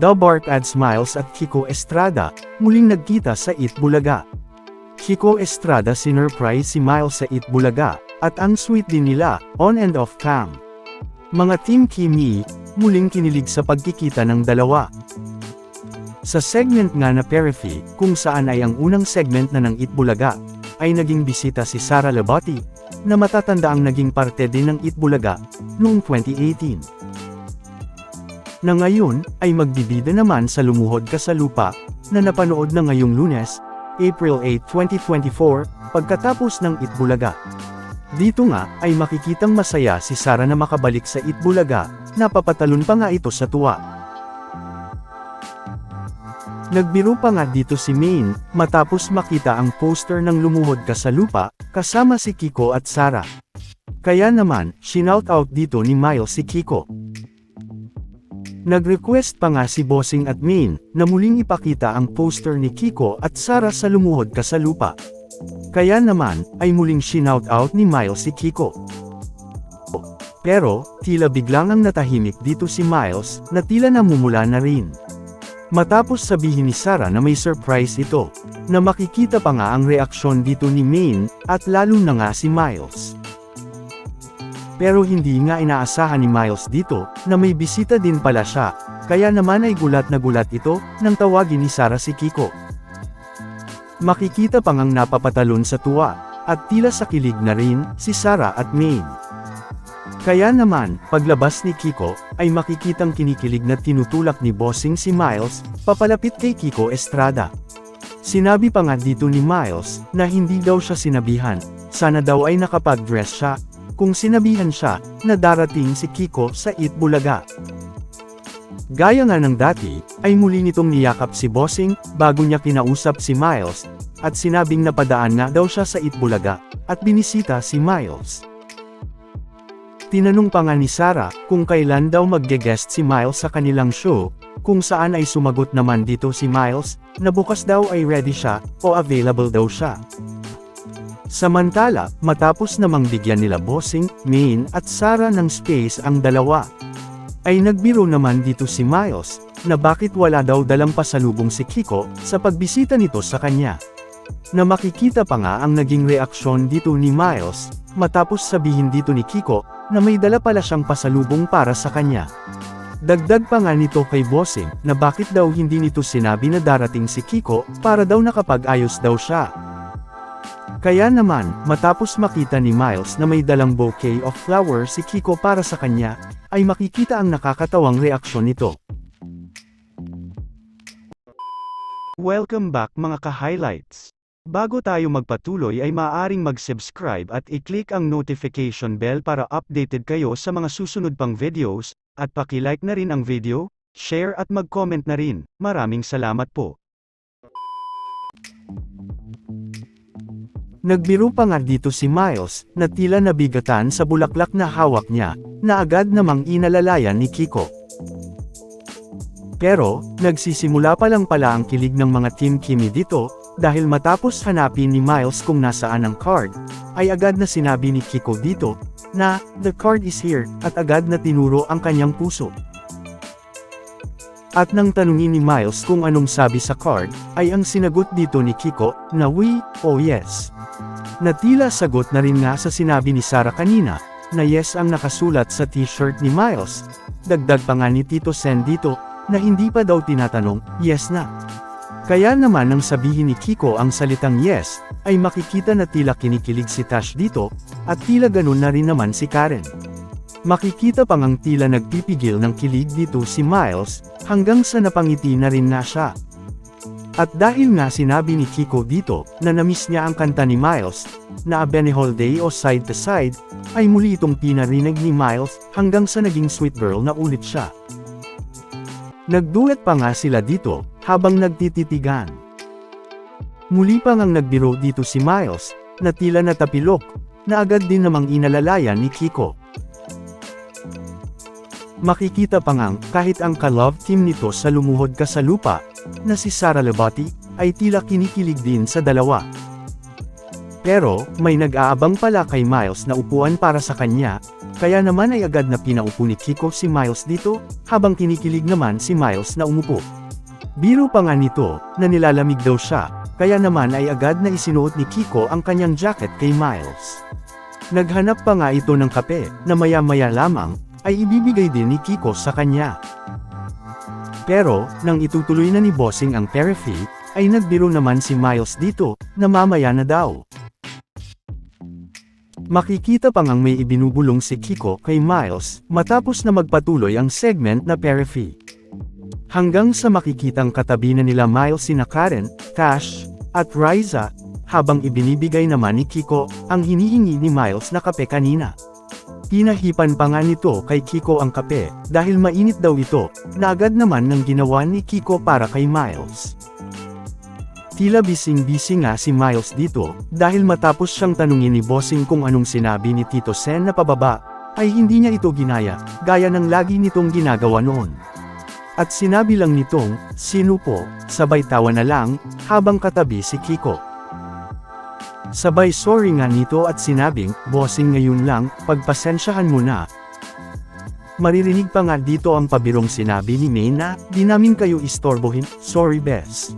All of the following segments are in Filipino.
The Bark adds Miles at Kiko Estrada, muling nagkita sa Eat Bulaga. Kiko Estrada sinurprise si Miles sa Eat Bulaga, at ang sweet din nila, on and off cam. Mga Team Kimi, muling kinilig sa pagkikita ng dalawa. Sa segment nga na Periphy, kung saan ay ang unang segment na ng Eat Bulaga, ay naging bisita si Sara Labati, na matatanda ang naging parte din ng Eat Bulaga, noong 2018. Na ngayon, ay magbibida naman sa Lumuhod Ka sa Lupa, na napanood na ngayong lunes, April 8, 2024, pagkatapos ng Eat Bulaga. Dito nga, ay makikitang masaya si Sara na makabalik sa Eat Bulaga, napapatalon pa nga ito sa tuwa. Nagbiro pa nga dito si Maine, matapos makita ang poster ng Lumuhod Ka sa Lupa, kasama si Kiko at Sara. Kaya naman, shinout out dito ni Miles si Kiko. Nag-request pa nga si Bossing at Maine, na muling ipakita ang poster ni Kiko at Sara sa Lumuhod Ka sa Lupa. Kaya naman, ay muling shinout out ni Miles si Kiko. Pero, tila biglang ang natahimik dito si Miles, na tila namumula na rin. Matapos sabihin ni Sarah na may surprise ito, na makikita pa nga ang reaksyon dito ni Maine, at lalo na nga si Miles. Pero hindi nga inaasahan ni Miles dito, na may bisita din pala siya, kaya naman ay gulat na gulat ito, nang tawagin ni Sarah si Kiko. Makikita pa ngang napapatalon sa tuwa, at tila sa kilig na rin, si Sarah at Maine. Kaya naman, paglabas ni Kiko, ay makikitang kinikilig na tinutulak ni Bossing si Miles, papalapit kay Kiko Estrada. Sinabi pa nga dito ni Miles, na hindi daw siya sinabihan, sana daw ay nakapag-dress siya, kung sinabihan siya, na darating si Kiko sa Eat Bulaga. Gaya nga ng dati, ay muli nitong niyakap si Bossing, bago niya kinausap si Miles, at sinabing napadaan nga daw siya sa Eat Bulaga, at binisita si Miles. Tinanong pa nga ni Sarah, kung kailan daw magge-guest si Miles sa kanilang show, kung saan ay sumagot naman dito si Miles, na bukas daw ay ready siya, o available daw siya. Samantala, matapos namang bigyan nila Bossing, Maine at Sarah ng space ang dalawa, ay nagbiro naman dito si Miles, na bakit wala daw dalang pasalubong si Kiko, sa pagbisita nito sa kanya. Na makikita pa nga ang naging reaksyon dito ni Miles, matapos sabihin dito ni Kiko, na may dala pala siyang pasalubong para sa kanya. Dagdag pa nga nito kay Bossing, na bakit daw hindi nito sinabi na darating si Kiko, para daw nakapag-ayos daw siya. Kaya naman, matapos makita ni Miles na may dalang bouquet of flowers si Kiko para sa kanya, ay makikita ang nakakatawang reaksyon nito. Welcome back mga ka-highlights. Bago tayo magpatuloy ay maaaring mag-subscribe at i-click ang notification bell para updated kayo sa mga susunod pang videos, at paki-like na rin ang video, share at mag-comment na rin. Maraming salamat po. Nagbiro pa nga dito si Miles, na tila nabigatan sa bulaklak na hawak niya, na agad namang inalalayan ni Kiko. Pero, nagsisimula pa lang pala ang kilig ng mga Team Kimi dito, dahil matapos hanapin ni Miles kung nasaan ang card, ay agad na sinabi ni Kiko dito, na, the card is here, at agad na tinuro ang kanyang puso. At nang tanungin ni Miles kung anong sabi sa card, ay ang sinagot dito ni Kiko, na we, oh yes. Na tila sagot na rin nga sa sinabi ni Sarah kanina, na yes ang nakasulat sa t-shirt ni Miles. Dagdag pa nga ni Tito Sen dito, na hindi pa daw tinatanong, yes na. Kaya naman nang sabihin ni Kiko ang salitang yes, ay makikita na tila kinikilig si Tash dito, at tila ganun na rin naman si Karen. Makikita pang ang tila nagpipigil ng kilig dito si Miles, hanggang sa napangiti na rin na siya. At dahil nga sinabi ni Kiko dito, na namiss niya ang kanta ni Miles, na A Benihol Day o Side to Side, ay muli itong pinarinig ni Miles, hanggang sa naging sweet girl na ulit siya. Nagduet pa nga sila dito, habang nagtititigan. Muli pa ngang nagbiro dito si Miles, na tila natapilok, na agad din namang inalalayan ni Kiko. Makikita pa ngang, kahit ang ka-love team nito sa Lumuhod Ka sa Lupa, na si Sara Labati, ay tila kinikilig din sa dalawa. Pero, may nag-aabang pala kay Miles na upuan para sa kanya, Kaya naman ay agad na pinaupo ni Kiko si Miles dito, habang kinikilig naman si Miles na umupo. Biro pa nga nito, na nilalamig daw siya, kaya naman ay agad na isinuot ni Kiko ang kanyang jacket kay Miles. Naghanap pa nga ito ng kape, na maya-maya lamang, ay ibibigay din ni Kiko sa kanya. Pero, nang itutuloy na ni Bossing ang therapy, ay nagbiro naman si Miles dito, na mamaya na daw. Makikita pang ang may ibinubulong si Kiko kay Miles, matapos na magpatuloy ang segment na therapy. Hanggang sa makikitang katabi na nila Miles sina Karen, Cash, at Riza, habang ibinibigay naman ni Kiko, ang hinihingi ni Miles na kape kanina. Pinahipan pa nga nito kay Kiko ang kape, dahil mainit daw ito, na agad naman ng ginawa ni Kiko para kay Miles. Tila bising-busy nga si Miles dito, dahil matapos siyang tanungin ni Bossing kung anong sinabi ni Tito Sen na pababa, ay hindi niya ito ginaya, gaya ng lagi nitong ginagawa noon. At sinabi lang nitong, sino po, sabay tawa na lang, habang katabi si Kiko. Sabay sorry nga nito at sinabing, bossing ngayon lang, pagpasensyahan mo na. Maririnig pa nga dito ang pabirong sinabi ni May na, di namin kayo istorbohin, sorry bes.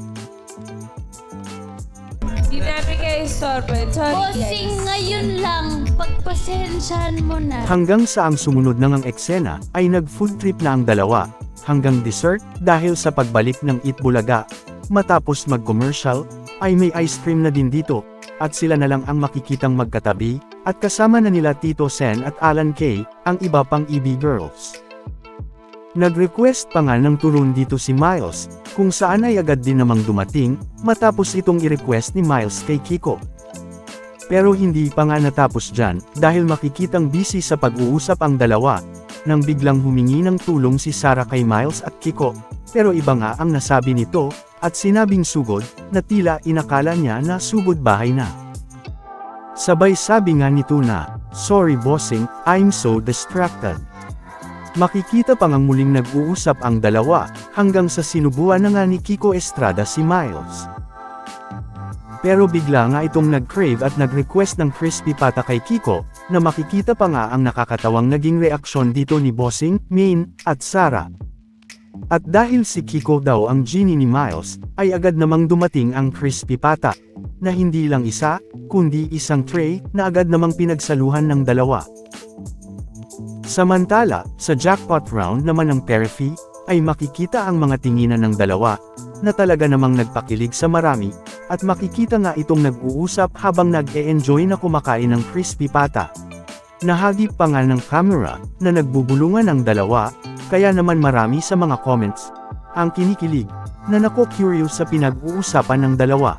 Di namin kayo sorbo. Sorry Bossing guys. ngayon lang, pagpasensyahan mo na. Hanggang sa ang sumunod na ngang eksena, ay nag-food trip na ang dalawa, hanggang dessert, dahil sa pagbalik ng Itbulaga. Matapos mag-commercial, ay may ice cream na din dito, at sila na lang ang makikitang magkatabi, at kasama na nila Tito Sen at Alan Kay, ang iba pang EB Girls. Nag-request pa nga ng turun dito si Miles, kung saan ay agad din namang dumating, matapos itong i-request ni Miles kay Kiko. Pero hindi pa nga natapos dyan, dahil makikitang busy sa pag-uusap ang dalawa, nang biglang humingi ng tulong si Sarah kay Miles at Kiko, pero iba nga ang nasabi nito, at sinabing sugod, na tila inakala niya na sugod bahay na. Sabay sabi nga nito na, Sorry bossing, I'm so distracted. Makikita pang ang muling nag-uusap ang dalawa, hanggang sa sinubuan na nga ni Kiko Estrada si Miles. Pero bigla nga itong nag-crave at nag-request ng crispy pata kay Kiko, na makikita pa nga ang nakakatawang naging reaksyon dito ni Bossing, Min, at Sarah. At dahil si Kiko daw ang genie ni Miles, ay agad namang dumating ang crispy pata, na hindi lang isa, kundi isang tray, na agad namang pinagsaluhan ng dalawa. Samantala, sa jackpot round naman ng Perifee, ay makikita ang mga tinginan ng dalawa, na talaga namang nagpakilig sa marami, at makikita nga itong nag-uusap habang nag-e-enjoy na kumakain ng crispy pata. Nahagip pa nga ng camera, na nagbubulungan ang dalawa, kaya naman marami sa mga comments, ang kinikilig, na nako curious sa pinag-uusapan ng dalawa.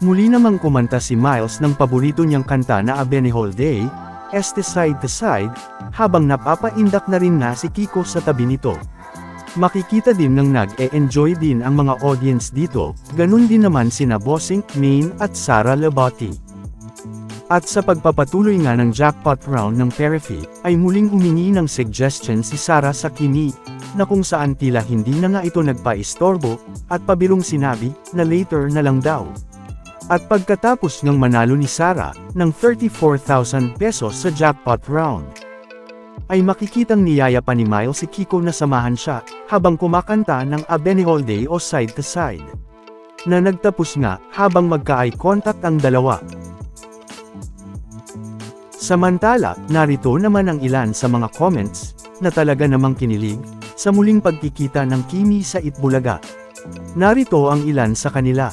Muli namang kumanta si Miles ng paborito niyang kanta na A Benihol Day, Este Side to Side, habang napapaindak na rin nga si Kiko sa tabi nito. Makikita din ng nag-e-enjoy din ang mga audience dito, ganun din naman sina Bossing, Main at Sarah Labati. At sa pagpapatuloy nga ng jackpot round ng Perifee, ay muling humingi ng suggestion si Sarah sa Kimi, na kung saan tila hindi na nga ito nagpa-istorbo, at pabirong sinabi, na later na lang daw. At pagkatapos ng manalo ni Sarah, ng 34,000 pesos sa jackpot round, ay makikitang niyaya pa ni Miles si Kiko na samahan siya, habang kumakanta ng A Benihol Day o Side to Side. Na nagtapos nga, habang magka-eye contact ang dalawa. Samantala, narito naman ang ilan sa mga comments, na talaga namang kinilig, sa muling pagkikita ng Kimi sa Itbulaga. Narito ang ilan sa kanila.